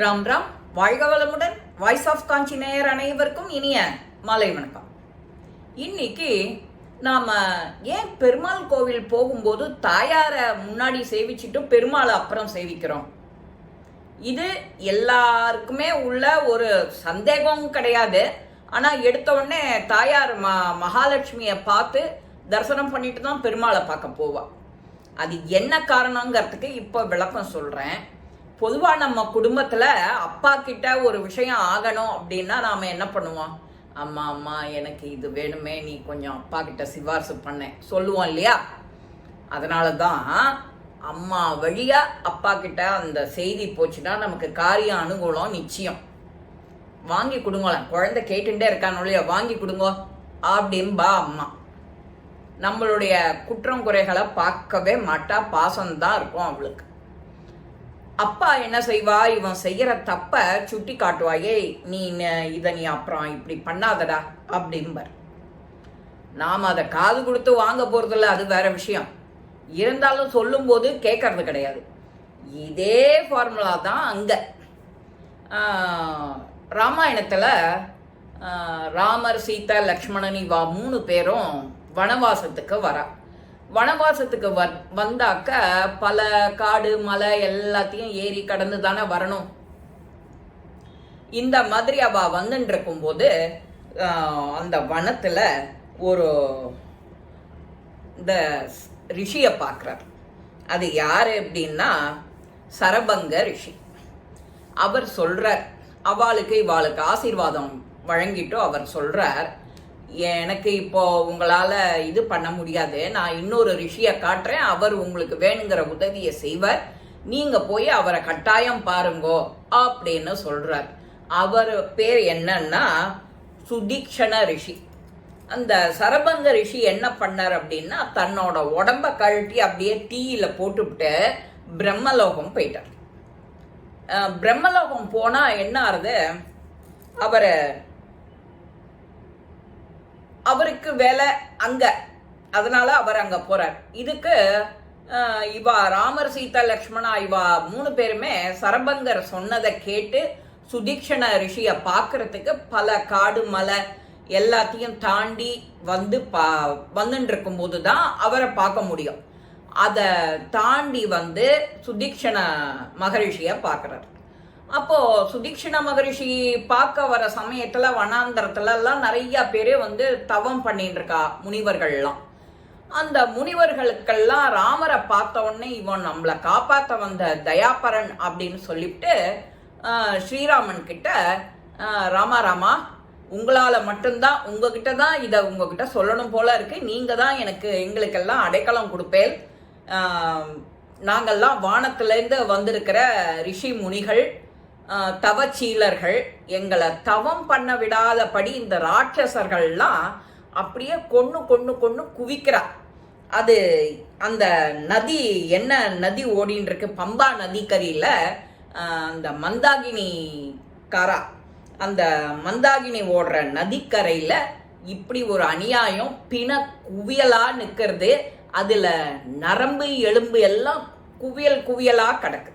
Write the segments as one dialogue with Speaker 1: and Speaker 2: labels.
Speaker 1: ராம் ராம். வாழ்க வளமுடன். Voice of காஞ்சி நேயர் அனைவருக்கும் இனிய மாலை வணக்கம். இன்னைக்கு நாம் ஏன் பெருமாள் கோவில் போகும்போது தாயாரை முன்னாடி சேவிச்சுட்டு பெருமாளை அப்புறம் சேவிக்கிறோம்? இது எல்லாருக்குமே உள்ள ஒரு சந்தேகம் கிடையாது. ஆனால் எடுத்த உடனே தாயார் ம மகாலட்சுமியை பார்த்து தரிசனம் பண்ணிட்டு தான் பெருமாளை பார்க்க போவா. அது என்ன காரணங்கிறதுக்கு இப்போ விளக்கம் சொல்கிறேன் பொதுவா நம்ம குடும்பத்துல அப்பா கிட்ட ஒரு விஷயம் ஆகணும் அப்படின்னா நாம என்ன பண்ணுவோம்? அம்மா அம்மா எனக்கு இது வேணுமே நீ கொஞ்சம் அப்பா கிட்ட சிபாரிசு பண்ண. சொல்லுவோம் இல்லையா? அதனால தான் அம்மா வழியா அப்பா கிட்ட அந்த செய்தி போச்சுன்னா நமக்கு காரியம் அனுகூலம் நிச்சயம். வாங்கி கொடுங்களேன். குழந்தை கேட்டுட்டே இருக்கான்னு இல்லையா? வாங்கி கொடுங்க. அப்படின்பா அம்மா. நம்மளுடைய குற்றம் குறைகளை பார்க்கவே மாட்டா. பாசம்தான் இருக்கும் அவளுக்கு. அப்பா என்ன செய்வா? இவன் செய்யற தப்ப சுட்டி காட்டுவாயே நீ இதை இத நீ அப்புறம் இப்படி பண்ணாதடா அப்படிம்பர். நாம் அதை காது கொடுத்து வாங்க போறதில்ல அது வேற விஷயம். இருந்தாலும் சொல்லும்போது கேட்கறது கிடையாது. இதே ஃபார்முலா தான் அங்க. ராமாயணத்தில் ராமாயணத்துல ராமர் சீதா லக்ஷ்மணன் இவா மூணு பேரும் வனவாசத்துக்கு வரா. வனவாசத்துக்கு வ வந்தாக்க பல காடு மலை எல்லாத்தையும் ஏறி கடந்து தானே வரணும். இந்த மாதிரி அவ வந்துட்டு இருக்கும்போது அந்த வனத்துல ஒரு இந்த ரிஷியை பார்க்குறார். அது யார் அப்படின்னா சரபங்க ரிஷி. அவர் சொல்றார் அவளுக்கு இவாளுக்கு ஆசீர்வாதம் வழங்கிட்டு அவர் சொல்றார் எனக்கு இப்போ உங்களால் இது பண்ண முடியாது. நான் இன்னொரு ரிஷியை காட்டுறேன். அவர் உங்களுக்கு வேணுங்கிற உதவியை செய்வார். நீங்கள் போய் அவரை கட்டாயம் பாருங்கோ அப்படின்னு சொல்கிறார் அவர் பேர் என்னன்னா சுதீக்ஷண ரிஷி. அந்த சரபங்க ரிஷி என்ன பண்ணார் அப்படின்னா தன்னோட உடம்ப கழட்டி அப்படியே தீயில் போட்டுவிட்டு பிரம்மலோகம் போயிட்டார். பிரம்மலோகம் போனால் என்ன ஆறுது? அவரை அவருக்கு வேலை அங்க. அதனால அவர் அங்க போறார். இதுக்கு இவா ராமர் சீதா லக்ஷ்மணா இவா மூணு பேருமே சரபங்கர் சொன்னதை கேட்டு சுதீக்ஷண ரிஷியை பார்க்கறதுக்கு பல காடு மலை எல்லாத்தையும் தாண்டி வந்து பா வந்துட்டு இருக்கும்போது தான் அவரை பார்க்க முடியும். அதை தாண்டி வந்து சுதீக்ஷண மகரிஷியை பார்க்குறாரு. அப்போ சுதீக்ஷண மகரிஷி பார்க்க வர சமயத்துல வனாந்தரத்துல எல்லாம் நிறைய பேர் வந்து தவம் பண்ணிட்டு இருக்கா முனிவர்கள்லாம். அந்த முனிவர்களுக்கெல்லாம் ராமரை பார்த்த உடனே இவன் நம்மளை காப்பாத்த வந்த தயாபரன் அப்படின்னு சொல்லிட்டு ஸ்ரீராமன் கிட்ட ராமா ராமா உங்களால மட்டும்தான் உங்ககிட்ட தான் இதை உங்ககிட்ட சொல்லணும் போல இருக்கு. நீங்க தான் எனக்கு எங்களுக்கெல்லாம் அடைக்கலம் கொடுப்பேன். நாங்கள்லாம் நாங்கெல்லாம் வானத்திலேருந்து வந்திருக்கிற ரிஷி முனிகள் தவச்சீலர்கள் எங்களை தவம் பண்ண விடாதபடி இந்த ராட்சசர்கள்லாம் அப்படியே கொன்று கொன்று கொன்று குவிக்கிறா. அது அந்த நதி என்ன நதி ஓடின்னு இருக்கு பம்பா நதிக்கரியில் அந்த மந்தாகினி கரா அந்த மந்தாகினி ஓடுற நதிக்கரையில் இப்படி ஒரு அநியாயம் பிண குவியலாக நிற்கிறது அதில் நரம்பு எலும்பு எல்லாம் குவியல் குவியலாக கிடக்கு.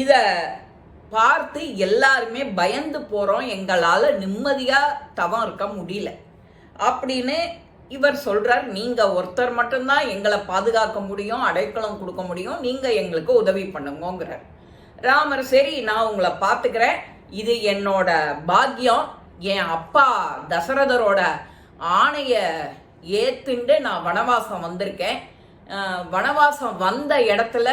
Speaker 1: இதை பார்த்து எல்லாருமே பயந்து போகிறோம் எங்களால் நிம்மதியாக தவம் இருக்க முடியல. அப்படின்னு இவர் சொல்கிறார் நீங்கள் ஒருத்தர் மட்டும்தான் எங்களை பாதுகாக்க முடியும் அடைக்கலம் கொடுக்க முடியும். நீங்கள் எங்களுக்கு உதவி பண்ணுங்கோங்கிறார். ராமர் சரி நான் உங்களை பார்த்துக்கிறேன். இது என்னோட பாக்கியம். என் அப்பா தசரதரோட ஆணையை ஏத்துண்டு நான் வனவாசம் வந்திருக்கேன். வனவாசம் வந்த இடத்துல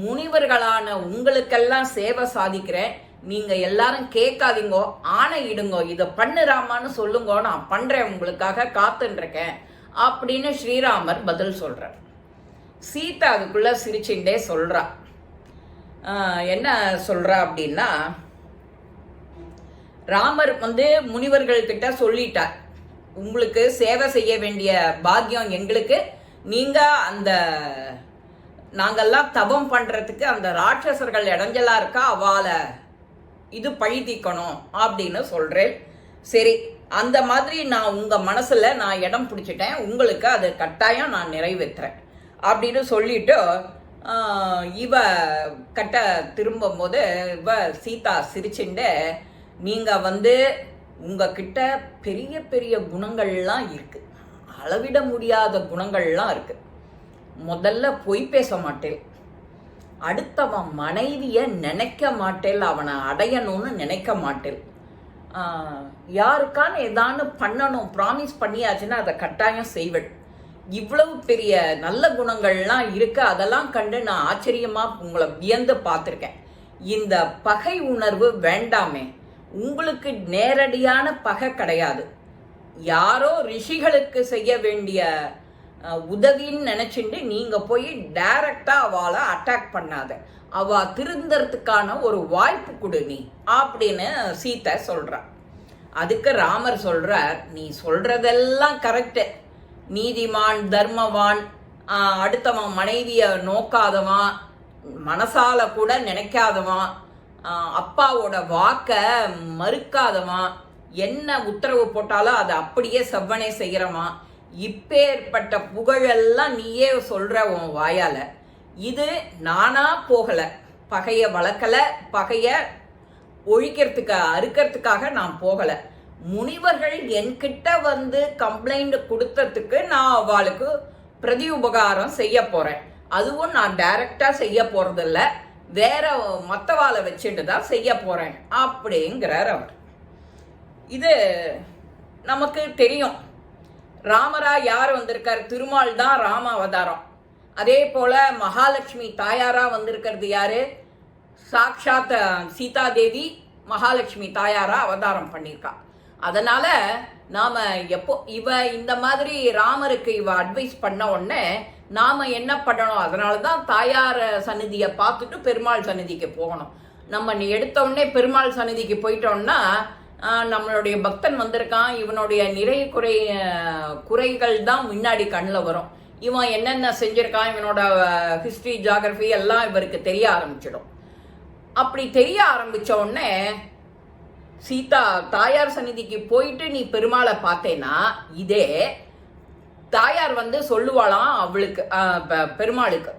Speaker 1: முனிவர்களான உங்களுக்கெல்லாம் சேவை சாதிக்கிறேன். நீங்க எல்லாரும் கேட்காதீங்கோ ஆணை இடுங்கோ இதை பண்ணுறாமான்னு சொல்லுங்கோ நான் பண்றேன் உங்களுக்காக காத்துருக்கேன் அப்படின்னு ஸ்ரீராமர் பதில் சொல்றார். சீதா அதுக்குள்ள சிரிச்சுட்டே சொல்றா. என்ன சொல்றா அப்படின்னா ராமர் வந்து முனிவர்கள் கிட்ட சொல்லிட்டார். உங்களுக்கு சேவை செய்ய வேண்டிய பாக்கியம் எங்களுக்கு. நீங்க அந்த நாங்கள்லாம் தவம் பண்ணுறதுக்கு அந்த ராட்சசர்கள் இடைஞ்சலாக இருக்கா? அவளை இது பழி தீக்கணும் அப்படின்னு சொல்கிறேன் சரி அந்த மாதிரி நான் உங்கள் மனசில் நான் இடம் பிடிச்சிட்டேன். உங்களுக்கு அது கட்டாயம் நான் நிறைவேற்றுறேன் அப்படின்னு சொல்லிட்டு இவ கட்ட திரும்பும்போது இவ சீதா சிரிச்சுண்டு நீங்கள் வந்து உங்ககிட்ட பெரிய பெரிய குணங்கள்லாம் இருக்குது அளவிட முடியாத குணங்கள்லாம் இருக்குது முதல்ல பொய் பேச மாட்டேன் அடுத்தவன் மனைவியை நினைக்க மாட்டேன் அவனை அடையணும்னு நினைக்க மாட்டேன் யாருக்கான ஏதானு பண்ணணும் ப்ராமிஸ் பண்ணியாச்சுன்னா அதை கட்டாயம் செய்வேன் இவ்வளவு பெரிய நல்ல குணங்கள்லாம் இருக்கு அதெல்லாம் கண்டு நான் ஆச்சரியமா உங்களை வியந்து பார்த்துருக்கேன். இந்த பகை உணர்வு வேண்டாமே உங்களுக்கு நேரடியான பகை கிடையாது. யாரோ ரிஷிகளுக்கு செய்ய வேண்டிய உதவின்னு நினச்சிட்டு நீங்கள் போய் டைரக்டாக அவளை அட்டாக் பண்ணாத. அவ திருந்தறதுக்கான ஒரு வாய்ப்பு கொடு நீ அப்படின்னு சீதை சொல்கிறான் அதுக்கு ராமர் சொல்கிறார் நீ சொல்கிறதெல்லாம் கரெக்டு நீதிமான் தர்மவான் அடுத்தவன் மனைவியை நோக்காதவன் மனசால கூட நினைக்காதவன் அப்பாவோட வாக்கை மறுக்காதவன் என்ன உத்தரவு போட்டாலும் அதை அப்படியே செவ்வனே செய்கிறவன் இப்பேற்பட்ட புகழெல்லாம் நீயே சொல்கிற உன் வாயால். இது நானா போகலை. பகையை வளர்க்கல பகையை ஒழிக்கிறதுக்கு அறுக்கிறதுக்காக நான் போகலை. முனிவர்கள் என்கிட்ட வந்து கம்ப்ளைண்ட் கொடுத்ததுக்கு நான் அவளுக்கு பிரதி உபகாரம் செய்ய போகிறேன் அதுவும் நான் டைரக்டாக செய்ய போகிறதில்ல வேற மற்றவாளை வச்சுட்டு தான் செய்ய போகிறேன் அப்படிங்கிறார் அவர். இது நமக்கு தெரியும். ராமரா யார் வந்திருக்கார்? திருமால் தான் ராம அவதாரம். அதே போல மகாலட்சுமி தாயாரா வந்திருக்கிறது யாரு? சாக்ஷாத் சீதாதேவி மகாலட்சுமி தாயாரா அவதாரம் பண்ணியிருக்கா. அதனால நாம எப்போ இவ இந்த மாதிரி ராமருக்கு இவ அட்வைஸ் பண்ண உடனே நாம என்ன பண்ணணும்? அதனால தான் தாயார் சந்நிதியை பார்த்துட்டு பெருமாள் சந்நிதிக்கு போகணும். நம்ம நீ எடுத்த உடனே பெருமாள் சந்நிதிக்கு போயிட்டோம்னா நம்மளுடைய பக்தன் வந்திருக்கான். இவனுடைய நிறைய குறை குறைகள் தான் முன்னாடி கண்ணில் வரும். இவன் என்னென்ன செஞ்சிருக்கான் இவனோட ஹிஸ்ட்ரி ஜாகிரபி எல்லாம் இவருக்கு தெரிய ஆரம்பிச்சிடும். அப்படி தெரிய ஆரம்பிச்ச உடனே சீதா தாயார் சந்நிதிக்கு போயிட்டு நீ பெருமாளை பார்த்தேன்னா இதே தாயார் வந்து சொல்லுவாளாம் அவளுக்கு பெருமாளுக்கு.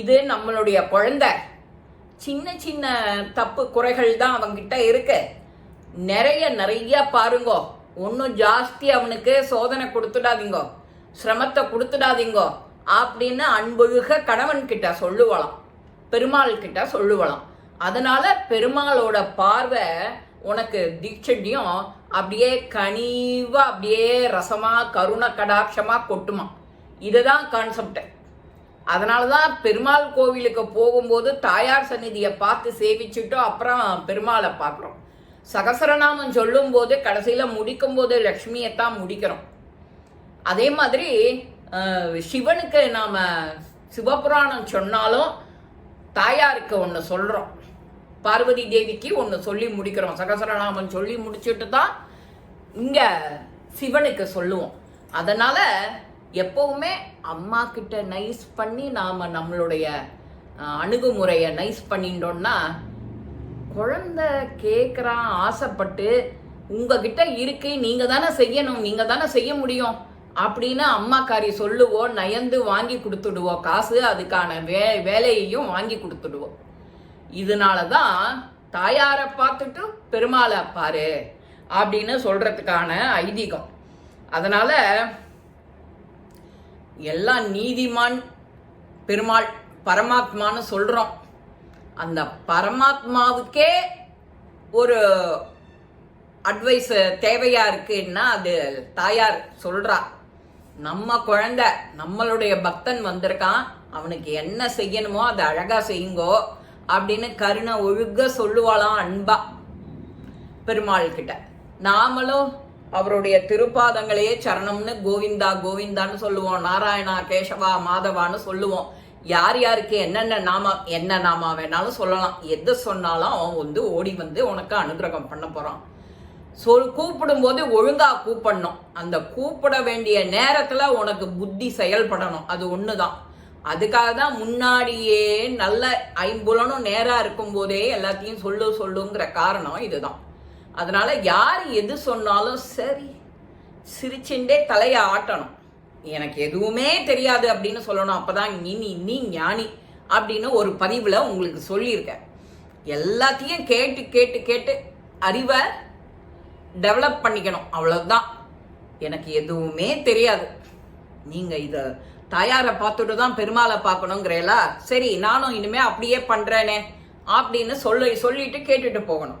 Speaker 1: இது நம்மளுடைய குழந்தை. சின்ன சின்ன தப்பு குறைகள் தான் அவங்கிட்ட இருக்கு. நிறைய நிறைய பாருங்கோ. ஒன்றும் ஜாஸ்தி அவனுக்கு சோதனை கொடுத்துடாதீங்க. சிரமத்தை கொடுத்துடாதீங்க. அப்படின்னு அன்பொழுக கணவன் கிட்ட சொல்லுவலாம். பெருமாள் கிட்ட சொல்லுவலாம். அதனால பெருமாளோட பார்வை உனக்கு தீட்சண்யம் அப்படியே கனிவா அப்படியே ரசமா கருண கடாட்சமா கொட்டுமா. இதுதான் கான்செப்ட் அதனால தான் பெருமாள் கோவிலுக்கு போகும்போது தாயார் சந்நிதியை பார்த்து சேவிச்சுட்டோம் அப்புறம் பெருமாளை பார்க்குறோம். சகசரநாமம் சொல்லும்போது கடைசியில் முடிக்கும்போது லக்ஷ்மியை தான் முடிக்கிறோம். அதே மாதிரி சிவனுக்கு நாம் சிவபுராணம் சொன்னாலும் தாயாருக்கு ஒன்று சொல்கிறோம் பார்வதி தேவிக்கு ஒன்று சொல்லி முடிக்கிறோம். சகசரநாமம் சொல்லி முடிச்சுட்டு தான் இங்கே சிவனுக்கு சொல்லுவோம். அதனால் எப்போவுமே அம்மா கிட்ட நைஸ் பண்ணி நாம் நம்மளுடைய அணுகுமுறையை நைஸ் பண்ணிட்டோம்னா குழந்தை கேட்குறான் ஆசைப்பட்டு உங்ககிட்ட இருக்கு நீங்க தானே செய்யணும் நீங்க தானே செய்ய முடியும் அப்படின்னு அம்மாக்காரி சொல்லுவோம் நயந்து வாங்கி கொடுத்துடுவோம் காசு அதுக்கான வே வேலையையும் வாங்கி கொடுத்துடுவோம் இதனால தான் தாயாரை பார்த்துட்டு பெருமாளை பாரு அப்படின்னு சொல்றதுக்கான ஐதீகம். அதனால எல்லாம் நீதிமான் பெருமாள் பரமாத்மான்னு சொல்றோம். அந்த பரமாத்மாவுக்கே ஒரு அட்வைஸ் தேவையா இருக்குன்னா அது தாயார் சொல்றா. நம்ம குழந்தை நம்மளுடைய பக்தன் வந்திருக்கான் அவனுக்கு என்ன செய்யணுமோ அதை அழகா செய்யுங்கோ அப்படின்னு கருணை ஒழுக சொல்லுவாளாம் அன்பா பெருமாள் கிட்ட நாமளும் அவருடைய திருப்பாதங்களையே சரணம்னு கோவிந்தா கோவிந்தான்னு சொல்லுவோம். நாராயணா கேசவா மாதவான்னு சொல்லுவோம். யார் யாருக்கு என்னென்ன நாம என்ன நாமா வேணாலும் சொல்லலாம். எது சொன்னாலும் அவன் வந்து ஓடி வந்து உனக்கு அனுகிரகம் பண்ண போகிறான் சொல் கூப்பிடும்போது ஒழுங்காக கூப்பிடணும். அந்த கூப்பிட வேண்டிய நேரத்தில் உனக்கு புத்தி செயல்படணும். அது ஒன்று தான் அதுக்காக தான் முன்னாடியே நல்ல ஐம்புலனும் நேராக இருக்கும்போதே எல்லாத்தையும் சொல்லு சொல்லுங்கிற காரணம் இதுதான். அதனால் யார் எது சொன்னாலும் சரி சிரிச்சுட்டே தலையை ஆட்டணும். எனக்கு எதுவுமே தெரியாது அப்படின்னு சொல்லணும். அப்போதான் இனி நீ நீ ஞானி அப்படின்னு ஒரு பதிவில் உங்களுக்கு சொல்லியிருக்கேன் எல்லாத்தையும் கேட்டு கேட்டு கேட்டு அறிவை டெவலப் பண்ணிக்கணும். அவ்வளோதான் எனக்கு எதுவுமே தெரியாது. நீங்கள் இதை தாயாரை பார்த்துட்டு தான் பெருமாளை பார்க்கணுங்கிறேலா சரி நானும் இனிமே அப்படியே பண்ணுறேனே அப்படின்னு சொல்லி சொல்லிட்டு கேட்டுட்டு போகணும்.